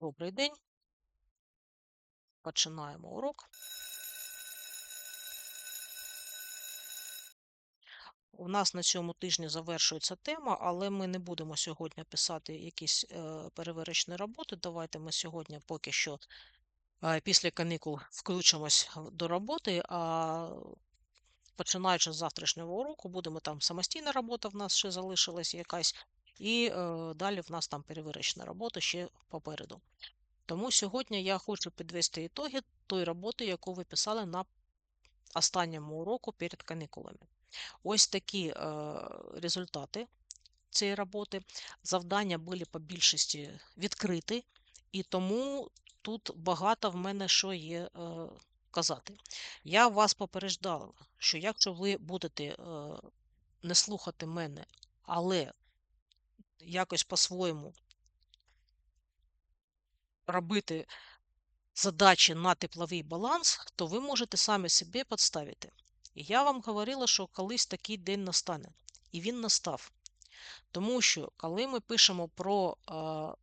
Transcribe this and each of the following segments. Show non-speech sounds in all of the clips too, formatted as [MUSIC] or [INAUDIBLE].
Добрий день. Починаємо урок. У нас на цьому тижні завершується тема, але ми не будемо сьогодні писати якісь е, перевірочні роботи. Давайте ми сьогодні поки що е, після канікул включимось до роботи, а починаючи з завтрашнього уроку, будемо там самостійна робота в нас ще залишилась якась, і е, далі в нас там перевірочна робота ще попереду. Тому сьогодні я хочу підвести ітоги тої роботи, яку ви писали на останньому уроку перед канікулами. Ось такі е, результати цієї роботи. Завдання були по більшості відкриті, і тому тут багато в мене що є е, казати. Я вас попереджала, що якщо ви будете не слухати мене, але якось по-своєму робити задачі на тепловий баланс, то ви можете самі собі підставити. І я вам говорила, що колись такий день настане. І він настав. Тому що коли ми пишемо про е,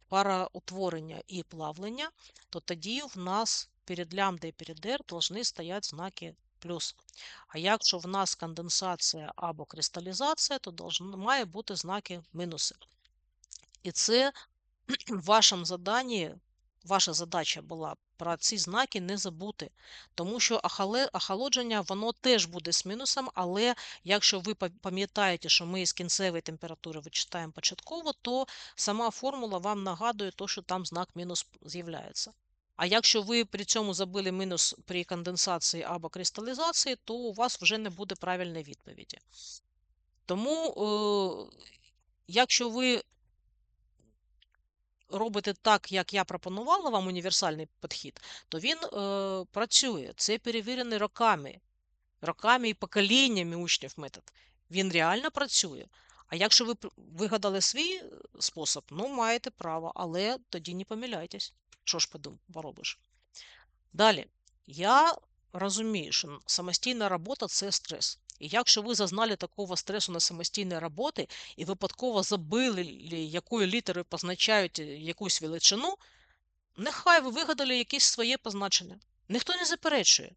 параутворення і плавлення, то тоді в нас перед лямбда і перед r повинні стояти знаки плюс. А якщо в нас конденсація або кристалізація, то має бути знаки мінуси. І це [CLEARS THROAT] в вашому заданні, ваша задача була про ці знаки не забути. Тому що охолодження воно теж буде з мінусом, але якщо ви пам'ятаєте, що ми з кінцевої температури вичитаємо початково, то сама формула вам нагадує, то, що там знак мінус з'являється. А якщо ви при цьому забили мінус при конденсації або кристалізації, то у вас вже не буде правильної відповіді. Тому, е, якщо ви робите так, як я пропонувала вам універсальний підхід, то він е, працює. Це перевірений роками, роками і поколіннями учнів метод. Він реально працює. А якщо ви вигадали свій е, спосіб, ну маєте право, але тоді не помиляйтесь. Що ж поробиш? Далі, я розумію, що самостійна робота це стрес. І якщо ви зазнали такого стресу на самостійній роботі і випадково забили, якою літерою позначають е, якусь величину, нехай ви вигадали якесь своє позначення. Ніхто не заперечує.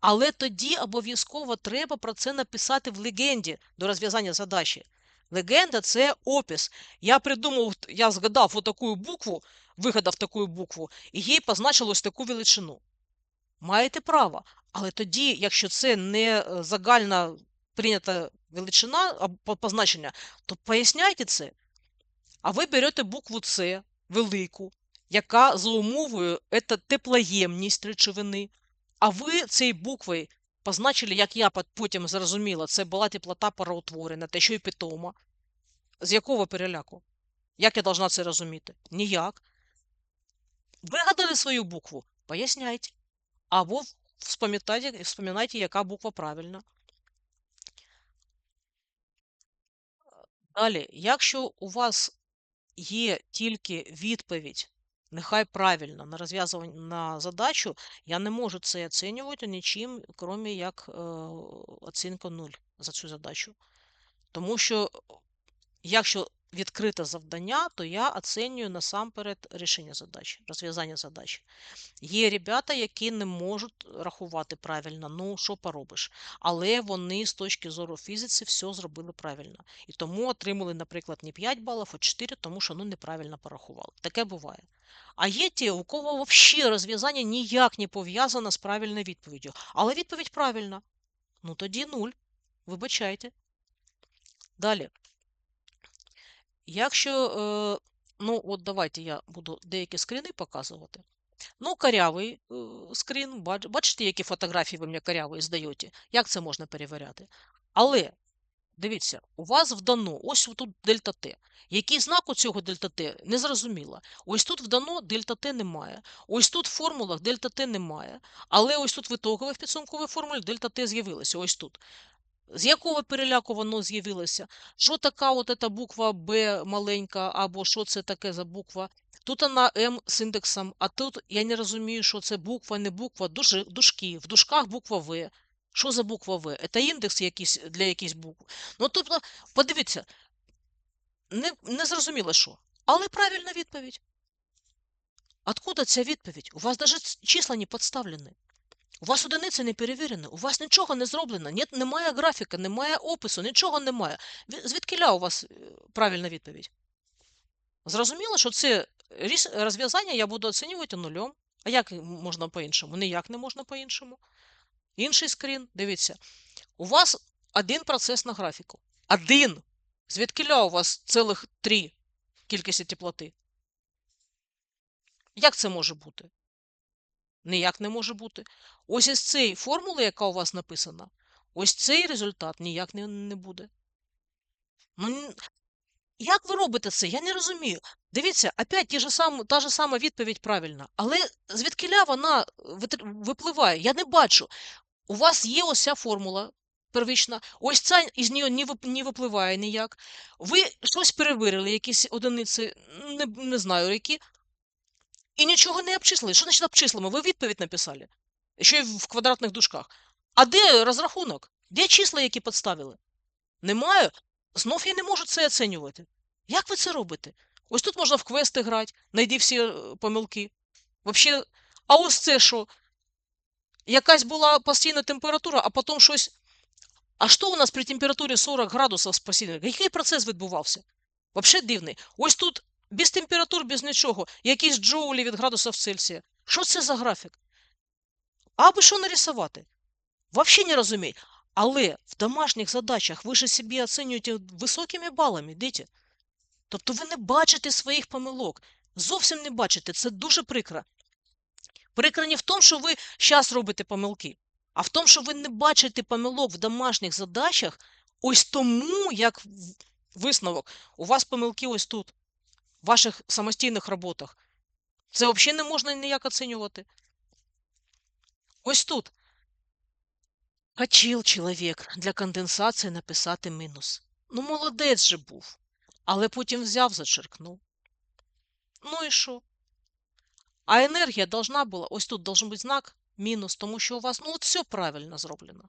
Але тоді обов'язково треба про це написати в легенді до розв'язання задачі. Легенда це опис. Я придумав, я згадав отаку букву, вигадав таку букву, і їй позначилось таку величину. Маєте право. Але тоді, якщо це не е, загальна прийнята величина або позначення, то поясняйте це. А ви берете букву С велику, яка за умовою це теплоємність речовини. А ви цією буквою позначили, як я потім зрозуміла, це була теплота пароутворена, та що й питома. З якого переляку? Як я должна це розуміти? Ніяк. Вигадали свою букву? Поясняйте. Або вспоминайте, вспоминайте, яка буква правильна. Далі, якщо у вас є тільки відповідь, нехай правильно, на розв'язування на задачу, я не можу це оцінювати нічим, крім як е, оцінка 0 за цю задачу. Тому що якщо відкрите завдання, то я оцінюю насамперед рішення задачі, розв'язання задачі. Є ребята, які не можуть рахувати правильно, ну що поробиш. Але вони з точки зору фізиці все зробили правильно. І тому отримали, наприклад, не 5 балів, а 4, тому що ну, неправильно порахували. Таке буває. А є ті, у кого взагалі розв'язання ніяк не пов'язане з правильною відповіддю. Але відповідь правильна. Ну тоді нуль. Вибачайте. Далі. Якщо, е, ну от давайте я буду деякі скріни показувати. Ну, корявий е, скрін, бач- бачите, які фотографії ви мені коряві здаєте? Як це можна перевіряти? Але, дивіться, у вас вдано, ось тут дельта Т. Який знак у цього дельта Т? Не зрозуміло. Ось тут вдано дельта Т немає. Ось тут в формулах дельта Т немає. Але ось тут в ітогових підсумкових формулі дельта Т з'явилося, ось тут. З якого переляку воно з'явилося? Що така от ета буква Б маленька, або що це таке за буква? Тут вона М з індексом, а тут я не розумію, що це буква, не буква, дужи, дужки. В дужках буква В. Що за буква В? Це індекс якийсь для якихось букв. Ну, тобто, подивіться, не, не зрозуміло що. Але правильна відповідь. Откуда ця відповідь? У вас навіть числа не підставлені. У вас одиниці не перевірені, у вас нічого не зроблено, Нет, немає графіка, немає опису, нічого немає. Звідкиля у вас е, правильна відповідь? Зрозуміло, що це розв'язання я буду оцінювати нульом. А як можна по-іншому? Ніяк не можна по-іншому. Інший скрін, дивіться, у вас один процес на графіку. Один. Звідкиля у вас цілих три кількості теплоти? Як це може бути? Ніяк не може бути. Ось із цієї формули, яка у вас написана, ось цей результат ніяк не, не буде. Ну, Як ви робите це? Я не розумію. Дивіться, опять ті ж сам, та ж сама відповідь правильна. Але звідкиля вона випливає? Я не бачу. У вас є ось ця формула первична, ось ця із нього не випливає ніяк. Ви щось перевірили, якісь одиниці, не, не знаю які, і нічого не обчислили. Що значить обчислимо? Ви відповідь написали, ще й в квадратних дужках. А де розрахунок? Де числа, які підставили? Немає. Знов я не можу це оцінювати. Як ви це робите? Ось тут можна в квести грати, знайди всі е, помилки. Вообще, а ось це що? Якась була постійна температура, а потім щось. А що у нас при температурі 40 градусів постійно? Який процес відбувався? Взагалі дивний. Ось тут без температур, без нічого, якісь джоулі від градусів Цельсія. Що це за графік? Аби що нарисувати? Взагалі не розумію. Але в домашніх задачах ви ж собі оцінюєте високими балами, діти. Тобто ви не бачите своїх помилок. Зовсім не бачите. Це дуже прикро. Прикро не в тому, що ви зараз робите помилки, а в тому, що ви не бачите помилок в домашніх задачах, ось тому, як висновок, у вас помилки ось тут, ваших самостійних роботах. Це взагалі не можна ніяк оцінювати. Ось тут. Хотів чоловік для конденсації написати мінус. Ну, молодець же був. Але потім взяв, зачеркнув. Ну і що? А енергія должна була, ось тут должен бути знак мінус, тому що у вас ну от все правильно зроблено.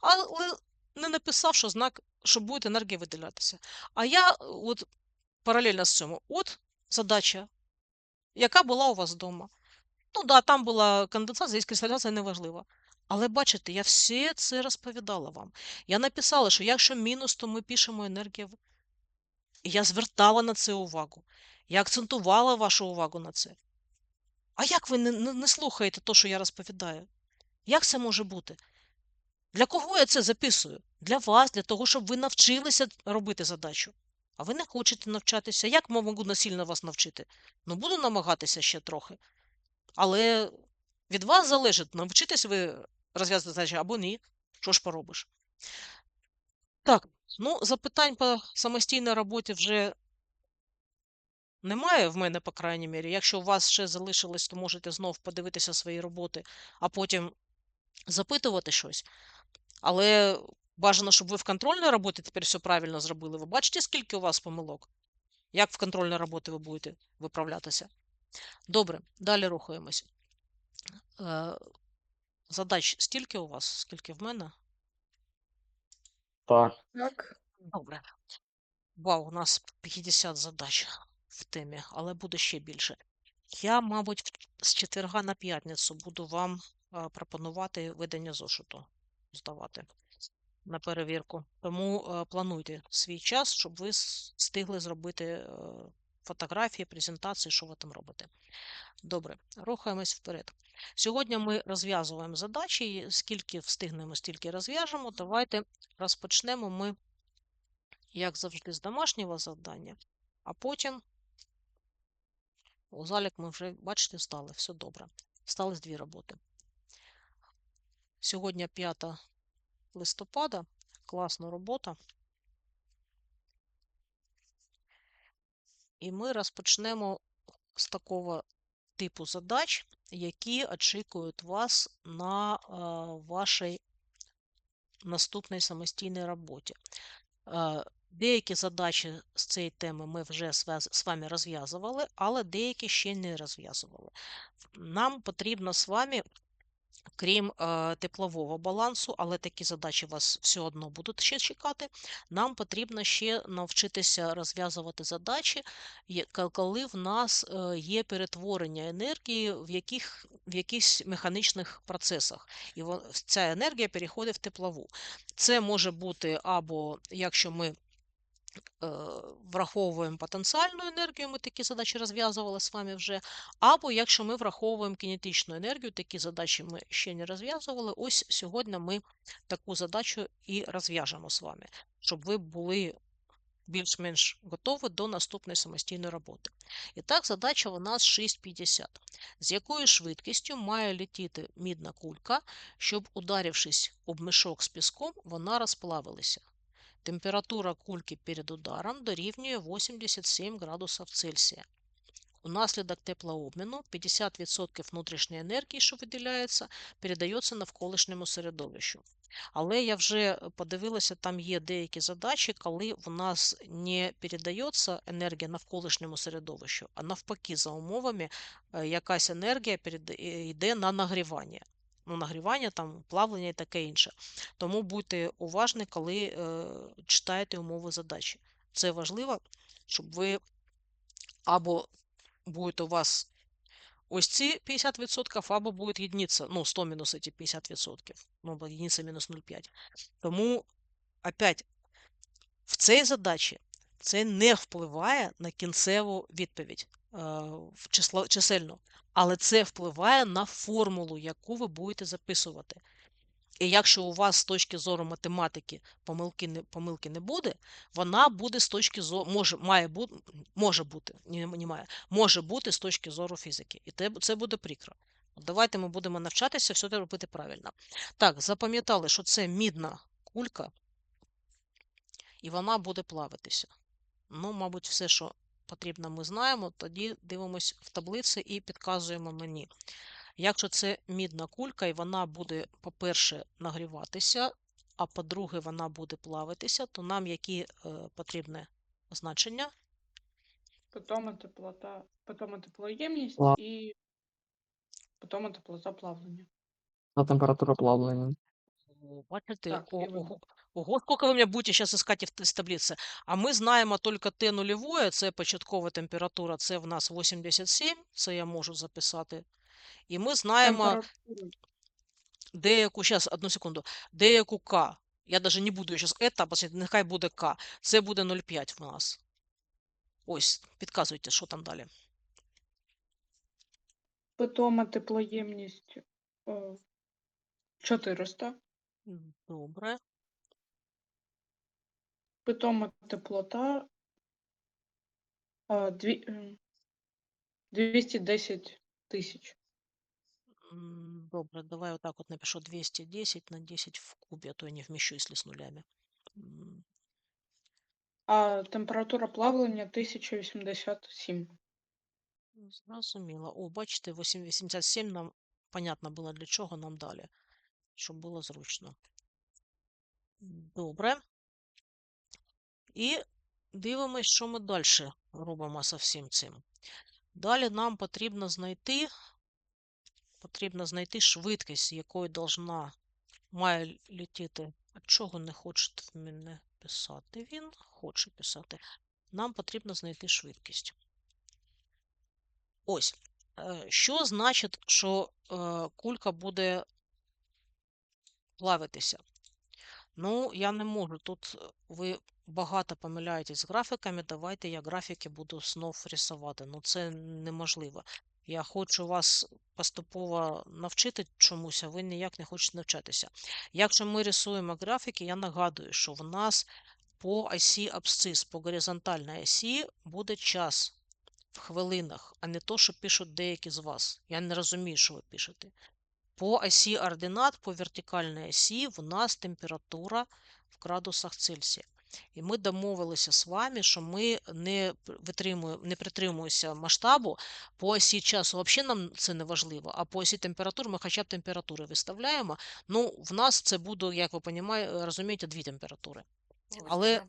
Але не написав, що знак, що буде енергія виділятися. А я от паралельно з цьому, от задача, яка була у вас вдома. Ну да, там була конденсація, є кристалізація неважлива. Але бачите, я все це розповідала вам. Я написала, що якщо мінус, то ми пишемо енергію. І я звертала на це увагу. Я акцентувала вашу увагу на це. А як ви не, не, не слухаєте те, що я розповідаю? Як це може бути? Для кого я це записую? Для вас, для того, щоб ви навчилися робити задачу. А ви не хочете навчатися. Як можу насильно вас навчити? Ну, буду намагатися ще трохи. Але від вас залежить, навчитесь ви розв'язати задачі або ні. Що ж поробиш? Так, ну, запитань по самостійній роботі вже немає в мене, по крайній мірі. Якщо у вас ще залишилось, то можете знов подивитися свої роботи, а потім запитувати щось. Але бажано, щоб ви в контрольній роботі тепер все правильно зробили. Ви бачите, скільки у вас помилок? Як в контрольній роботі ви будете виправлятися? Добре, далі рухаємось. Е, задач стільки у вас, скільки в мене? Так. Так. Добре. Вау, у нас 50 задач в темі, але буде ще більше. Я, мабуть, з четверга на п'ятницю буду вам пропонувати видання зошиту здавати на перевірку. Тому а, плануйте свій час, щоб ви встигли зробити а, фотографії, презентації, що ви там робите. Добре, рухаємось вперед. Сьогодні ми розв'язуємо задачі, скільки встигнемо, стільки розв'яжемо. Давайте розпочнемо ми, як завжди, з домашнього завдання, а потім у залік ми вже, бачите, стали, все добре. Стали дві роботи. Сьогодні 5 листопада, класна робота. І ми розпочнемо з такого типу задач, які очікують вас на е, вашій наступній самостійній роботі. Е, деякі задачі з цієї теми ми вже з вами розв'язували, але деякі ще не розв'язували. Нам потрібно з вами крім е, теплового балансу, але такі задачі вас все одно будуть ще чекати. Нам потрібно ще навчитися розв'язувати задачі, коли в нас е, є перетворення енергії в, яких, в якихось механічних процесах, і ця енергія переходить в теплову. Це може бути або якщо ми враховуємо потенціальну енергію, ми такі задачі розв'язували з вами вже. Або якщо ми враховуємо кінетичну енергію, такі задачі ми ще не розв'язували. Ось сьогодні ми таку задачу і розв'яжемо з вами, щоб ви були більш-менш готові до наступної самостійної роботи. І так, задача у нас 6,50. З якою швидкістю має летіти мідна кулька, щоб, ударившись об мішок з піском, вона розплавилася? Температура кульки перед ударом дорівнює 87 градусів Цельсія. Унаслідок теплообміну 50% внутрішньої енергії, що виділяється, передається навколишньому середовищу. Але я вже подивилася, там є деякі задачі, коли в нас не передається енергія навколишньому середовищу, а навпаки, за умовами е, якась енергія е, йде на нагрівання. Ну, нагрівання, там, плавлення і таке інше. Тому будьте уважні, коли е, читаєте умови задачі. Це важливо, щоб ви або буде у вас ось ці 50%, або буде єдиниця, ну, 100 мінус ці 50%, ну, або єдиниця мінус 0,5. Тому, опять, в цій задачі це не впливає на кінцеву відповідь число, чисельну, але це впливає на формулу, яку ви будете записувати. І якщо у вас з точки зору математики помилки не, помилки не буде, вона буде з точки зору, може, має бути, може бути, не, не має, може бути з точки зору фізики. І те, це буде прикро. Давайте ми будемо навчатися все це робити правильно. Так, запам'ятали, що це мідна кулька, і вона буде плавитися. Ну, мабуть, все, що потрібно, ми знаємо. Тоді дивимось в таблиці і підказуємо мені. Якщо це мідна кулька, і вона буде, по-перше, нагріватися, а по-друге, вона буде плавитися, то нам які е, потрібне значення? Питома теплота, питома теплоємність Пла- і питома теплота плавлення. на температуру плавлення. О, Бачите, Ого, сколько вы меня будете сейчас искать в т- з таблиці. А ми знаємо тільки Т нульове, це початкова температура, це в нас 87, це я можу записати. І ми знаємо Температура деяку, зараз, одну секунду, деяку К. Я даже не буду зараз посмотрите, нехай буде К. Це буде 0,5 в нас. Ось, підказуйте, що там далі. питома теплоємність о, 400, Добре. Питома теплота а, дві, е, 210 тисяч. Добре, давай отак от напишу 210 на 10 в кубі, а то я не вміщу, якщо з нулями. А температура плавлення 1087. Зрозуміло. О, бачите, 887 нам понятно було для чого нам далі, щоб було зручно. Добре. І дивимось, що ми далі робимо з всім цим. Далі нам потрібно знайти, потрібно знайти швидкість, якою должна має летіти. А чого не хоче в мене писати? Він хоче писати. Нам потрібно знайти швидкість. Ось. е, Що значить, що е, кулька буде плавитися? Ну, я не можу. Тут е, ви багато помиляєтесь з графіками. Давайте я графіки буду знов рисувати. Ну, це неможливо. Я хочу вас поступово навчити чомусь, а ви ніяк не хочете навчатися. Якщо ми рисуємо графіки, я нагадую, що в нас по осі абсцис, по горизонтальній осі буде час в хвилинах, а не то, що пишуть деякі з вас. Я не розумію, що ви пишете. По осі ординат, по вертикальній осі в нас температура в градусах Цельсія. І ми домовилися з вами, що ми не не притримуємося масштабу. По осі часу взагалі нам це не важливо, а по осі температури ми хоча б температури виставляємо. Ну, в нас це буде, як ви розумієте, дві температури. Але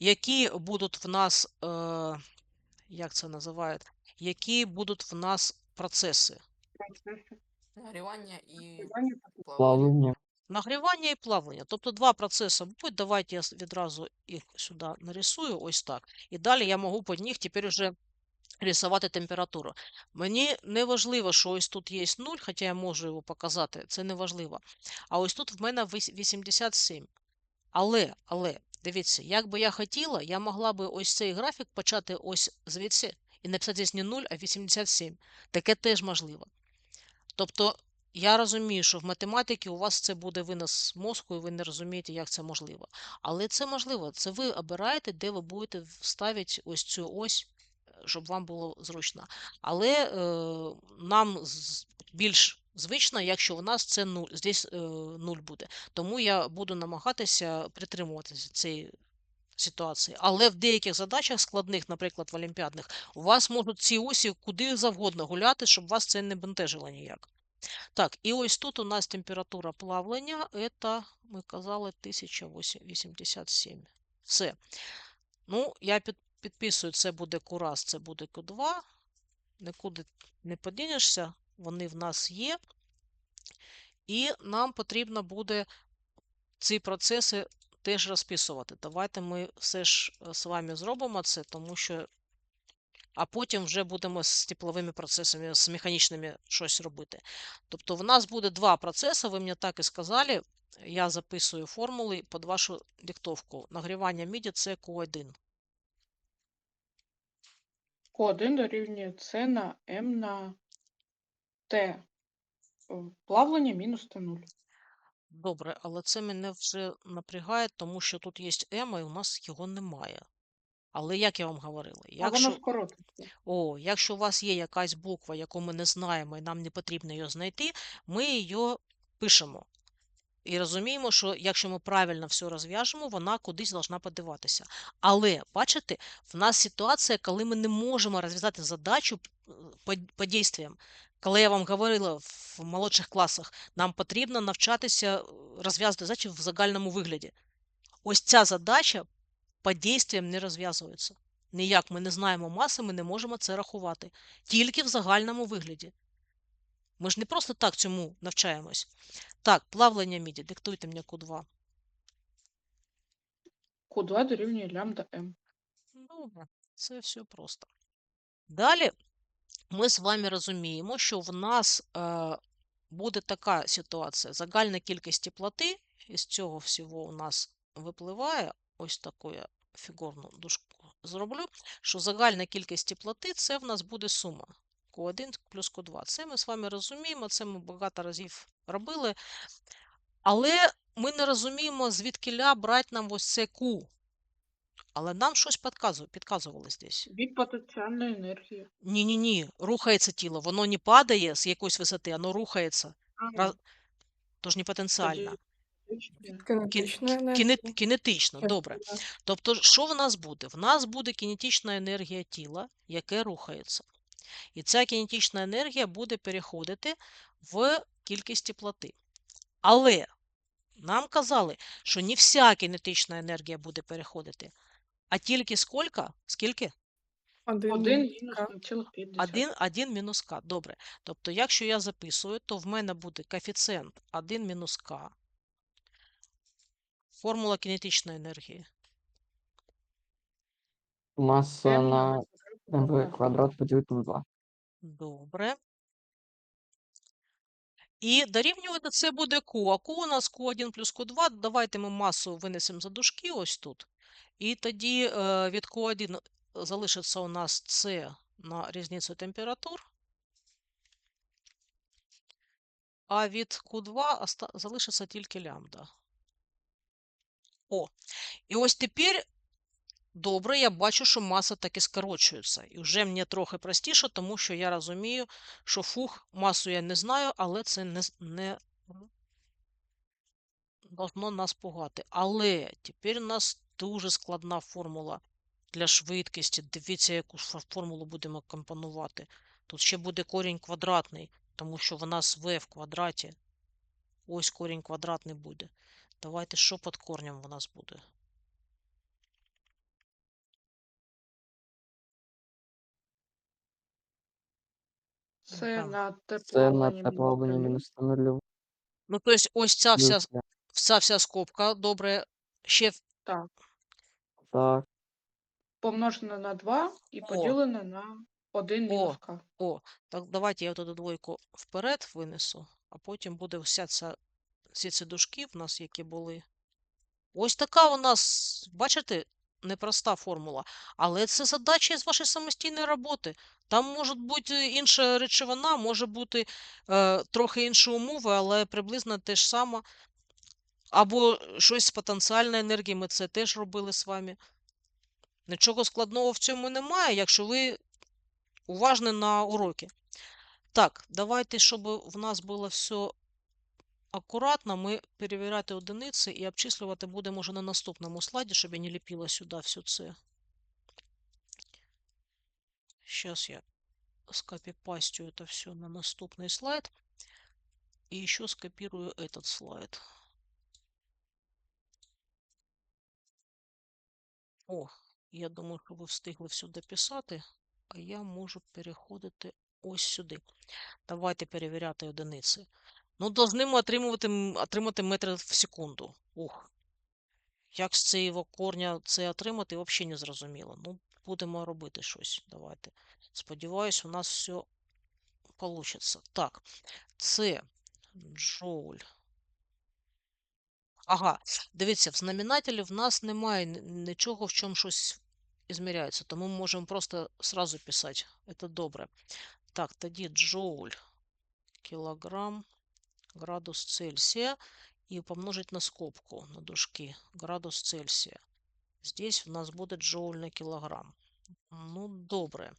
які будуть в нас, е, як це називають, які будуть в нас процеси? Нагрівання і плавлення. Плавлення. Нагрівання і плавлення. Тобто два процеси будуть. Давайте я відразу їх сюди нарисую, ось так. І далі я можу по них тепер уже рисувати температуру. Мені не важливо, що ось тут є 0, хоча я можу його показати, це не важливо. А ось тут в мене 87. Але, але, дивіться, як би я хотіла, я могла би ось цей графік почати ось звідси і написати здесь не 0, а 87. Таке теж можливо. Тобто, я розумію, що в математиці у вас це буде винос мозку, і ви не розумієте, як це можливо. Але це можливо. Це ви обираєте, де ви будете вставити ось цю ось, щоб вам було зручно. Але е, нам більш звично, якщо у нас це 0, здесь е, 0 буде. Тому я буду намагатися притримуватися цієї ситуації. Але в деяких задачах складних, наприклад, в олімпіадних, у вас можуть ці осі куди завгодно гуляти, щоб вас це не бентежило ніяк. Так, і ось тут у нас температура плавлення, це, ми казали, 1087. Все. Ну, я під, підписую, це буде Курас, це буде Q2. Нікуди не подінешся, вони в нас є. І нам потрібно буде ці процеси теж розписувати. Давайте ми все ж е, з вами зробимо це, тому що. А потім вже будемо з тепловими процесами, з механічними щось робити. Тобто в нас буде два процеси, ви мені так і сказали. Я записую формули під вашу диктовку. Нагрівання міді це Q1. Q1 дорівнює С на М на Т. Плавлення мінус Т0. Добре, але це мене вже напрягає, тому що тут є М, і у нас його немає. Але як я вам говорила, А воно якщо, о, якщо у вас є якась буква, яку ми не знаємо, і нам не потрібно її знайти, ми її пишемо. І розуміємо, що якщо ми правильно все розв'яжемо, вона кудись должна подиватися. Але, бачите, в нас ситуація, коли ми не можемо розв'язати задачу е, по, по дійствам. Коли я вам говорила в молодших класах, нам потрібно навчатися е, розв'язати задачі в загальному вигляді. Ось ця задача по дійствам не розв'язується. Ніяк ми не знаємо маси, ми не можемо це рахувати. Тільки в загальному вигляді. Ми ж не просто так цьому навчаємось. Так, плавлення міді, диктуйте мені Q2. Q2 дорівнює лямбда М. Добре, це все просто. Далі ми з вами розуміємо, що в нас е, буде така ситуація. Загальна кількість теплоти із цього всього у нас випливає. Ось таку я фігурну дужку зроблю, що загальна кількість теплоти це в нас буде сума. Q1 плюс Q2. Це ми з вами розуміємо, це ми багато разів робили. Але ми не розуміємо, звідкиля брати нам ось це Q. Але нам щось підказу- підказували здесь. Від потенціальної енергії. Ні-ні-ні, рухається тіло. Воно не падає з якоїсь висоти, воно рухається. А, Раз- Тож не потенціально. точно. Кинетична Кіне- Кінетично, добре. Тобто, що в нас буде? В нас буде кінетична енергія тіла, яке рухається. І ця кінетична енергія буде переходити в кількість теплоти. Але нам казали, що не вся кінетична енергія буде переходити, а тільки скільки? Скільки? Один, Один мінус мінус К. 0,5. Один, 1 мінус k. Добре. Тобто, якщо я записую, то в мене буде коефіцієнт 1 мінус k. Формула кінетичної енергії. Маса на на МВ квадрат поділити на 2. Добре. І дорівнювати це буде Q. А Q у нас Q1 плюс Q2. Давайте ми масу винесемо за дужки ось тут. І тоді е, від Q1 залишиться у нас С на різницю температур. А від Q2 залишиться тільки лямбда. О, і ось тепер добре, я бачу, що маса таки скорочується. І вже мені трохи простіше, тому що я розумію, що фух, масу я не знаю, але це не, не должно нас пугати. Але тепер у нас дуже складна формула для швидкості. Дивіться, яку формулу будемо компонувати. Тут ще буде корінь квадратний, тому що в нас v в квадраті. Ось корінь квадратний буде. Давайте, що під корнем у нас буде? Це на те Це на плавлення те мінус мінус на нулю. Ну, тобто, ось ця вся, с- вся, вся скобка, добре. Ще в- Так. Так. Помножене на 2 і О. поділене на 1 О. мінус k. О, так давайте я туди двойку вперед винесу, а потім буде вся ця, всі ці дужки в нас, які були. Ось така у нас, бачите, непроста формула. Але це задача з вашої самостійної роботи. Там може бути інша речовина, може бути е, трохи інші умови, але приблизно те ж саме. Або щось з потенціальної енергії, ми це теж робили з вами. Нічого складного в цьому немає, якщо ви уважні на уроки. Так, давайте, щоб в нас було все акуратно, ми перевіряти одиниці і обчислювати будемо вже на наступному слайді, щоб я не ліпила сюди все це. Сейчас я скопипастю это все на наступный слайд. И еще скопирую этот слайд. О, я думаю, що ви встигли все дописати, а я можу переходити ось сюди. Давайте перевіряти одиниці. Ну, ми отримувати, отримати метри в секунду. Ух. Як з цього корня це отримати, взагалі не зрозуміло. Ну, будемо робити щось. Давайте. Сподіваюсь, у нас все вийде. Так, це джоуль. Ага, дивіться, в знаменателі в нас немає нічого, в чому щось ізміряється, тому ми можемо просто сразу писати. Це добре. Так, тоді джоуль, кілограм, градус Цельсия и помножить на скобку, на дужки, градус Цельсия. Здесь у нас будет джоуль на килограмм. Ну, добре.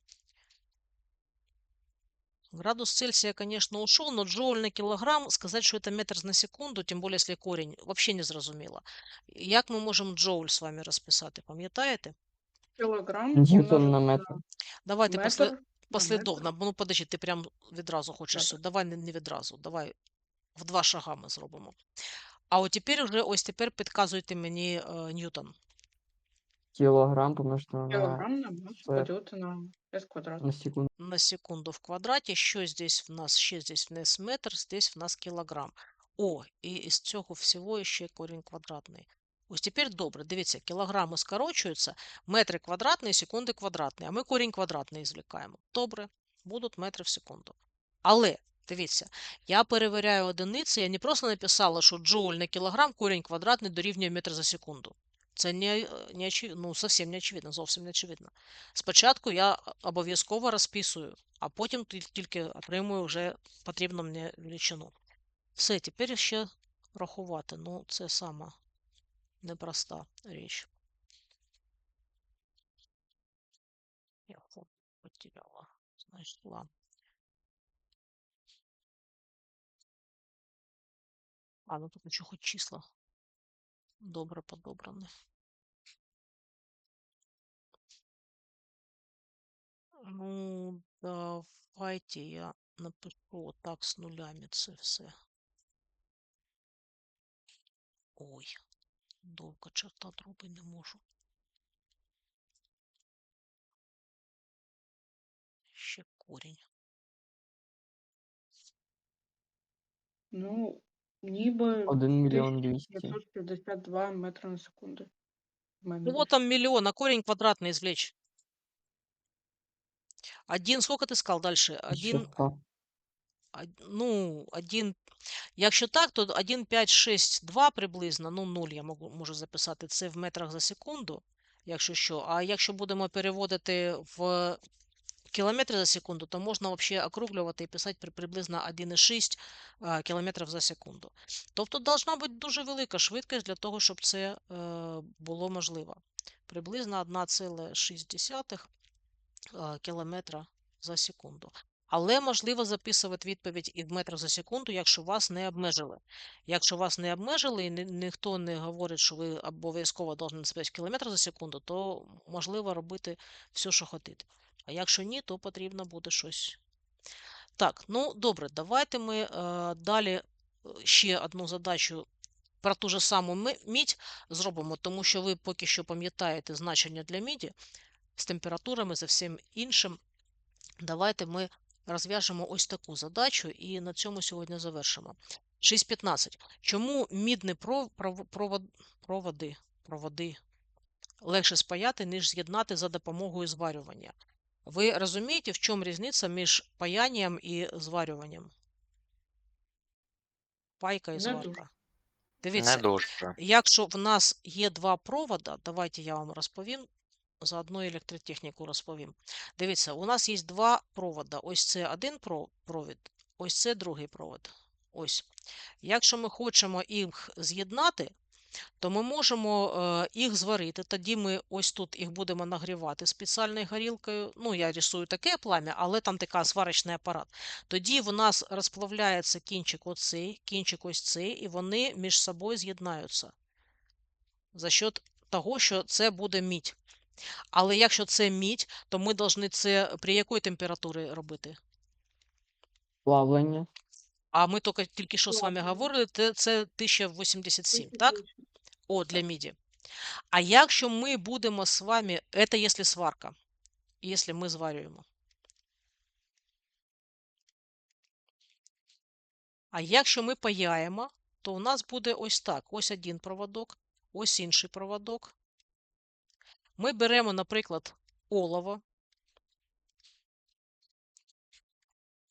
Градус Цельсия, конечно, ушел, но джоуль на килограмм, сказать, что это метр на секунду, тем более, если корень, вообще не зрозуміло. Як ми можемо джоуль з вами розписати, пам'ятаєте? Кілограм Ньютон на метр. Давайте после... метр послідовно. Ну, подожди, ти прям відразу хочеш все. Давай не, не відразу. Давай в два шага ми зробимо. А от тепер вже ось тепер підказуйте мені е, Ньютон. Кілограм помножити на, Кілограм на поділити на s квадрат. на секунду. на секунду в квадраті. Що здесь в нас? Ще здесь в нас метр, здесь в нас кілограм. О, і із цього всього ще корінь квадратний. Ось тепер добре, дивіться, кілограми скорочуються, метри квадратні, секунди квадратні, а ми корінь квадратний звлікаємо. Добре, будуть метри в секунду. Але, дивіться, я перевіряю одиниці, я не просто написала, що джоуль на кілограм корінь квадратний дорівнює метр за секунду. Це не, е, не очі... ну, зовсім не очевидно, зовсім не очевидно. Спочатку я обов'язково розписую, а потім тільки отримую вже потрібну мені величину. Все, тепер ще рахувати. Ну, це сама непроста річ. Я потеряла. Знайшла. А, ну тут ще хоч числа. Добре подобрані. Ну, давайте я напишу отак з нулями це все. Ой, довго черта робити не можу. Ще корінь. Ну, ніби 1 мільйон 200. 562 метри на секунду. В мене Ну вот там миллион, а корень квадратный извлечь. Один, сколько ты сказал дальше? Один, од- ну, один, якщо так, то 1, 5, 6, 2 приблизно, ну 0 я можу, можу записати, це в метрах за секунду, якщо що. А якщо будемо переводити в кілометри за секунду, то можна взагалі округлювати і писати при, приблизно 1,6 км за секунду. Тобто должна бути дуже велика швидкість для того, щоб це е, було можливо. Приблизно 1,6 км за секунду. Але можливо записувати відповідь і в метрах за секунду, якщо вас не обмежили. Якщо вас не обмежили і ні- ніхто не говорить, що ви обов'язково повинні записати кілометр за секунду, то можливо робити все, що хочете. А якщо ні, то потрібно буде щось. Так, ну добре, давайте ми е, далі е, ще одну задачу про ту ж саму мідь зробимо, тому що ви поки що пам'ятаєте значення для міді з температурами, за всім іншим. Давайте ми розв'яжемо ось таку задачу і на цьому сьогодні завершимо. 6.15. Чому мідні пров- пров- провод- проводи, проводи легше спаяти, ніж з'єднати за допомогою зварювання? Ви розумієте, в чому різниця між паянням і зварюванням? Пайка і зварка. Дивіться, Якщо в нас є два провода, давайте я вам розповім. Заодно електротехніку розповім. Дивіться, у нас є два провода. Ось це один провід, ось це другий провод. Ось. Якщо ми хочемо їх з'єднати, то ми можемо е, їх зварити. Тоді ми ось тут їх будемо нагрівати спеціальною горілкою. Ну, я рисую таке плам'я, але там така сварочний апарат. Тоді в нас розплавляється кінчик оцей, кінчик ось цей, і вони між собою з'єднаються за счет того, що це буде мідь. Але якщо це мідь, то ми повинні це при якій температурі робити? Плавлення. А ми тільки, тільки що з вами говорили, те- це 1087, так? О, для міді. А якщо ми будемо з вами, це якщо сварка, якщо ми зварюємо. А якщо ми паяємо, то у нас буде ось так. Ось один проводок, ось інший проводок. Ми беремо, наприклад, олово.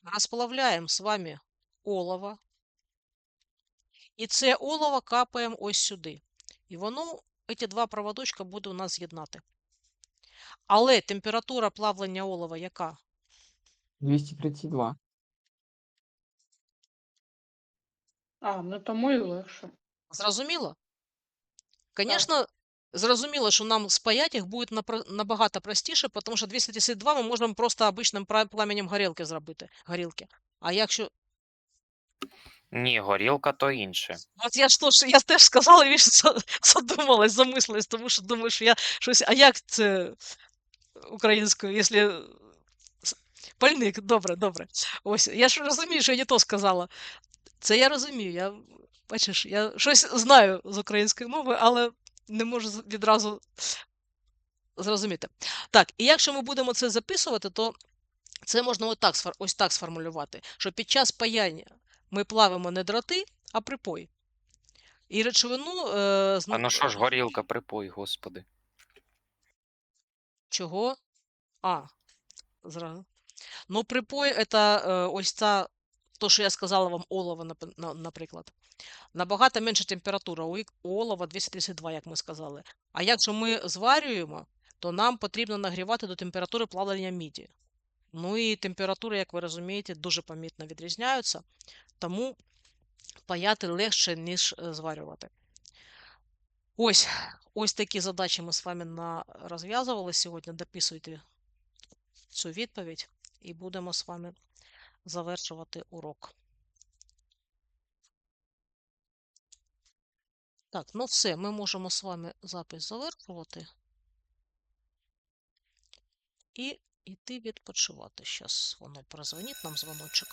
Розплавляємо з вами олово. І це олово капаємо ось сюди. І воно, ці два проводочка буде у нас з'єднати. Але температура плавлення олова яка? 232. А, ну тому і легше. Зрозуміло? Звісно, зрозуміло, що нам спаять їх буде напра- набагато простіше, тому що 232 ми можемо просто обичним пра- пламенем горілки зробити. Горілки. А якщо. Ні, горілка то інше. От я ж то, що я теж сказала, і за- задумалась, замислилась, тому що думаю, що я щось. А як це українською, якщо. Пальник, добре, добре. Ось, я ж розумію, що я не то сказала. Це я розумію. Я, бачиш, я щось знаю з української мови, але не можу відразу зрозуміти. Так, і якщо ми будемо це записувати, то це можна ось так, ось так сформулювати, що під час паяння ми плавимо не дроти, а припой. І речовину. Е, А ну що ж, горілка, припой, господи. Чого? А, зразу. Ну, припой це е, ось ця, то, що я сказала вам, на- наприклад. Набагато менша температура. У олова 232, як ми сказали. А якщо ми зварюємо, то нам потрібно нагрівати до температури плавлення міді. Ну і температури, як ви розумієте, дуже помітно відрізняються, тому паяти легше, ніж е, зварювати. Ось, ось такі задачі ми з вами розв'язували сьогодні. Дописуйте цю відповідь і будемо з вами завершувати урок. Так, ну все, ми можемо з вами запис завершувати і йти відпочивати. Зараз воно прозвонить нам дзвоночок.